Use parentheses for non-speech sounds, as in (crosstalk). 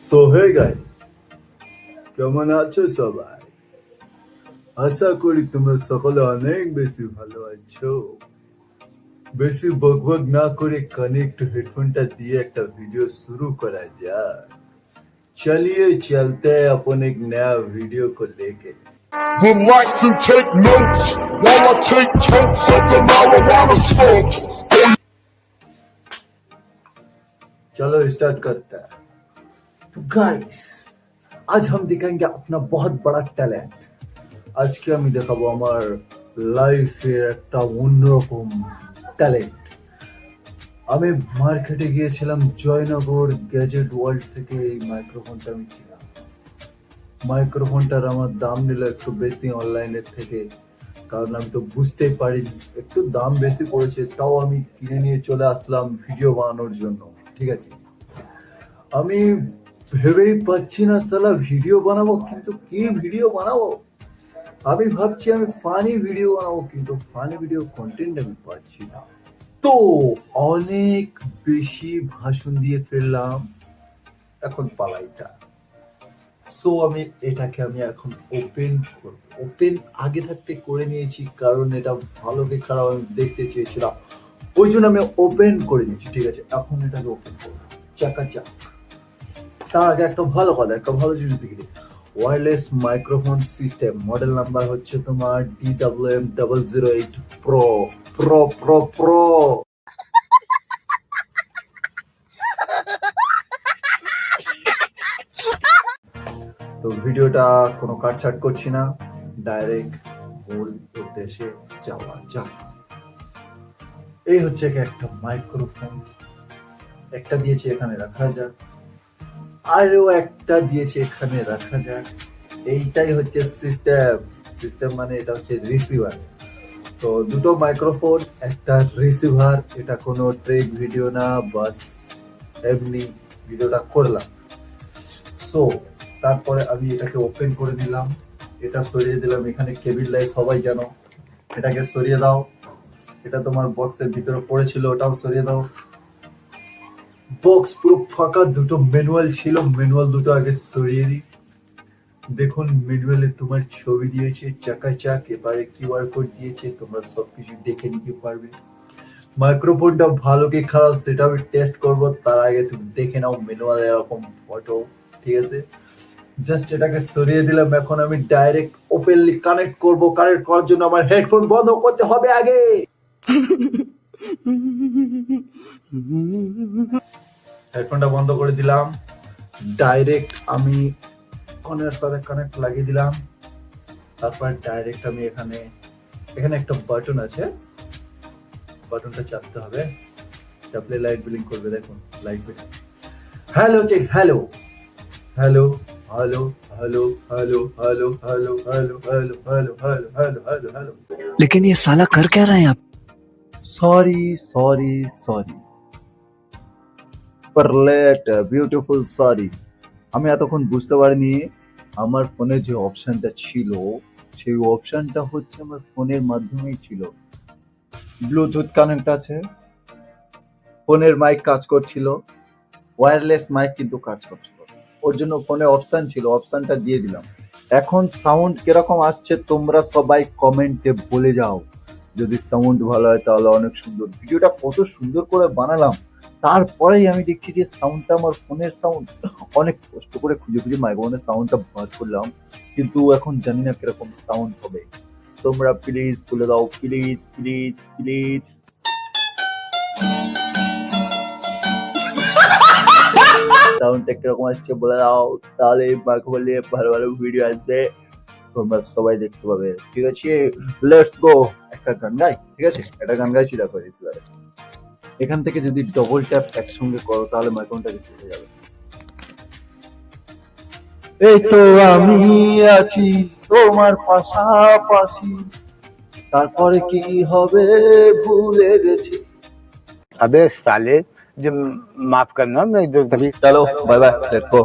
So hey guys কেমন আছো সবাই আশা করি তোমরা সকলে অনেক বেশি ভালো আছো বেশি বকবক না করে কানেক্ট হেডফোনটা দিয়ে একটা ভিডিও শুরু করা যাক चलिए चलते हैं अपन एक नया वीडियो को लेके would like to take notes while I take totes of the marijuana smoke. चलो स्टार्ट करते हैं तो गाइस आज हम दिखाएंगे अपना बहुत बड़ा ট্যালেন্ট আজকে আমি দেখাবো আমার লাইফের একটা অন্যরকম ট্যালেন্ট আমি মার্কেটে গিয়েছিলাম জয়নগর গ্যাজেট ওয়ার্ল্ড থেকে এই মাইক্রোফোনটা আমি কিনলাম মাইক্রোফোনটার আমার দাম নিল একটু বেশি অনলাইনের থেকে কারণ আমি তো বুঝতেই পারিনি একটু দাম বেশি পড়েছে তাও আমি কিনে নিয়ে চলে আসলাম ভিডিও বানানোর জন্য ঠিক আছে আমি ভেবেই পাচ্ছি না সালা ভিডিও বানাবো, কিন্তু কি ভিডিও বানাবো? আমি ভাবছি আমি ফানি ভিডিও বানাবো, কিন্তু ফানি ভিডিও কন্টেন্ট আমি পাচ্ছি না। তো অনেক বেশি ভাষণ দিয়ে ফেললাম। এখন পালাইটা সো আমি এটাকে আমি এখন ওপেন করব। ওপেন আগে থাকতে করে নিয়েছি, কারণ এটা ভালো কি খারাপ আমি দেখতে চেয়েছিলাম। ওই জন্য আমি ওপেন করে নিয়েছি, ঠিক আছে? এখন এটাকে ওপেন করব। চাকা চাক। তার আগে একটা ভালো কথা, একটা ভালো জিনিস দেখি wireless microphone system model number হচ্ছে তোমার D W M double zero eight pro pro pro pro তো ভিডিওটা কোনো কাটছাট করছি না ডাইরেক্ট মূল উদ্দেশ্যে যাওয়া যাক। এই হচ্ছে একটা মাইক্রোফোন একটা দিয়েছি এখানে রাখা যাক। আরও একটা দিয়েছে এখানে, রাখা যাক। এইটাই হচ্ছে সিস্টেম সিস্টেম মানে এটা হচ্ছে রিসিভার তো দুটো মাইক্রোফোন একটা রিসিভার এটা কোনো ট্রেক ভিডিও না, বাস, এমনি ভিডিওটা করলাম। সো তারপরে আমি এটাকে ওপেন করে দিলাম এটা সরিয়ে দিলাম, এখানে কেবিল লাই সবাই জানো। এটাকে সরিয়ে দাও। এটা তোমার বক্সের ভিতরে পড়েছিল, ওটাও সরিয়ে দাও। বক্স পুরো ফাঁকা, দুটো ম্যানুয়াল ছিল ম্যানুয়াল দুটো আগে সরিয়ে দিই। দেখুন ম্যানুয়ালে তোমার ছবি দিয়েছে, চাকা চাক, এবারে কিউআর কোড দিয়েছে, তোমরা সবকিছু দেখে নিতে পারবে। মাইক্রোফোনটা ভালো কি খারাপ সেটা আমি টেস্ট করব, তার আগে তুমি দেখে নাও ম্যানুয়াল এরকম ফটো ঠিক আছে? জাস্ট এটাকে সরিয়ে দিলাম, এখন আমি ডাইরেক্ট ওপেনলি কানেক্ট করব কানেক্ট করার জন্য আমার হেডফোন বন্ধ করতে হবে আগে! (laughs) হেডফোনটা বন্ধ করে দিলাম ডাইরেক্ট আমি ফোনের সাথে কানেক্ট লাগিয়ে দিলাম তারপর ডাইরেক্ট আমি এখানে এখানে একটা বাটন আছে বাটনটা চাপতে হবে চাপলে লাইট বিলিং করবে দেখুন light billing hello check hello hello hello hello hello hello hello hello hello hello hello hello hello hello लेकिन ये साला कर क्या रहे हैं आप sorry sorry sorry পারলেট beautiful sorry আমি এতক্ষণ বুঝতে পারিনি আমার ফোনে যে অপশনটা ছিল, সেই অপশানটা হচ্ছে আমার ফোনের মাধ্যমেই ছিল। ব্লুটুথ কানেক্ট আছে ফোনের মাইক কাজ করছিল ওয়্যারলেস মাইক কিন্তু কাজ করছিল। ওর জন্য ফোনে অপশান ছিল অপশানটা দিয়ে দিলাম। এখন সাউন্ড কীরকম আসছে তোমরা সবাই কমেন্টে বলে যাও। যদি সাউন্ড ভালো হয় তাহলে অনেক সুন্দর। ভিডিওটা কত সুন্দর করে বানালাম। তারপরেই আমি দেখছি যে সাউন্ডটা আমার ফোনের সাউন্ড অনেক কষ্ট করে খুঁজে খুঁজে মাইক্রোফোনের সাউন্ডটা বার করলাম, কিন্তু এখন জানি না কীরকম সাউন্ড হবে। তোমরা প্লিজ বলে দাও প্লিজ প্লিজ প্লিজ সাউন্ডটা কীরকম আসছে বলে দাও, তাহলে মাইক্রোফোন নিয়ে ভালো ভালো ভিডিও আসবে, তোমরা সবাই দেখতে পাবে। ঠিক আছে? লেটস গো একটা গান গাই, ঠিক আছে? একটা গান গাইছি দেখো এবারে এখান থেকে যদি ডবল ট্যাপ একসঙ্গে করো তাহলে মাইকনটা রিসিভ হয়ে যাবে। এই তো আমি আছি তোমার পাশাপাশি। তারপরে কি হবে ভুলে গেছি। আবে সালে যে মাফ করনা আমি তাহলে বাই বাই লেটস গো